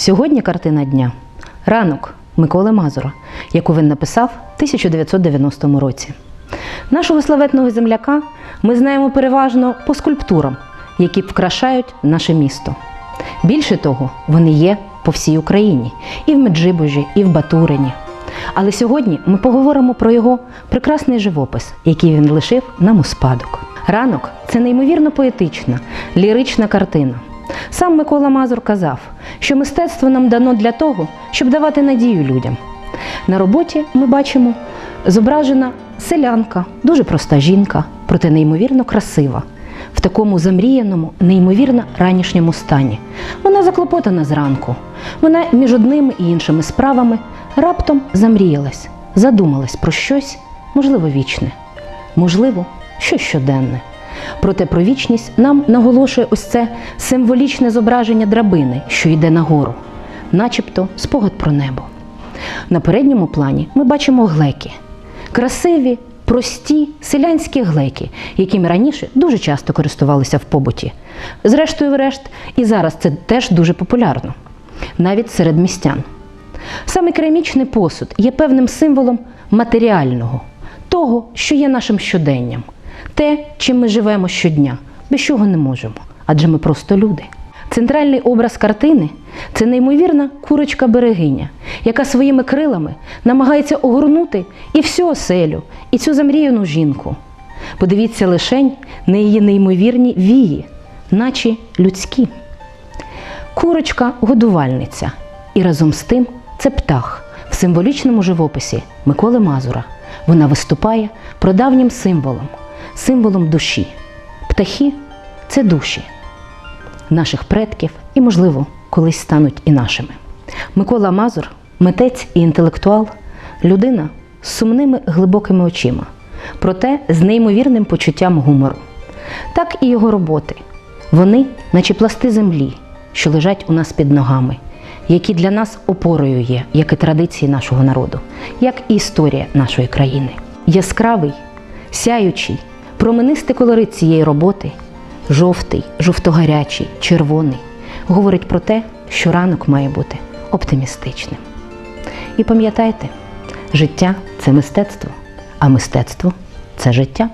Сьогодні картина дня ранок Миколи Мазура, яку він написав в 1990 році. Нашого славетного земляка ми знаємо переважно по скульптурам, які вкрашають наше місто. Більше того, вони є по всій Україні і в Меджибужі, і в Батурині. Але сьогодні ми поговоримо про його прекрасний живопис, який він лишив нам у спадок. Ранок це неймовірно поетична, лірична картина. Сам Микола Мазур казав, що мистецтво нам дано для того, щоб давати надію людям. На роботі ми бачимо зображена селянка, дуже проста жінка, проте неймовірно красива. В такому замріяному, неймовірно ранішньому стані. Вона заклопотана зранку. Вона між одними і іншими справами раптом замріялась, задумалась про щось, можливо, вічне, можливо, щось щоденне. Проте про вічність нам наголошує ось це символічне зображення драбини, що йде нагору, начебто спогад про небо. На передньому плані ми бачимо глеки. Красиві, прості селянські глеки, якими раніше дуже часто користувалися в побуті. Зрештою, врешт, і зараз це теж дуже популярно, навіть серед містян. Саме керамічний посуд є певним символом матеріального, того, що є нашим щоденням, те, чим ми живемо щодня, без чого не можемо, адже ми просто люди. Центральний образ картини це неймовірна курочка берегиня, яка своїми крилами намагається огорнути і всю оселю, і цю замріяну жінку. Подивіться лишень на її неймовірні вії, наче людські. Курочка годувальниця, і разом з тим це птах в символічному живописі Миколи Мазура. Вона виступає прадавнім символом, символом душі. Птахи це душі наших предків і, можливо, колись стануть і нашими. Микола Мазур митець і інтелектуал, людина з сумними глибокими очима, проте з неймовірним почуттям гумору. Так і його роботи. Вони, наче пласти землі, що лежать у нас під ногами, які для нас опорою є, як і традиції нашого народу, як і історія нашої країни. Яскравий, сяючий, променистий колорит цієї роботи жовтий, жовтогарячий, червоний, говорить про те, що ранок має бути оптимістичним. І пам'ятайте, життя це мистецтво, а мистецтво це життя.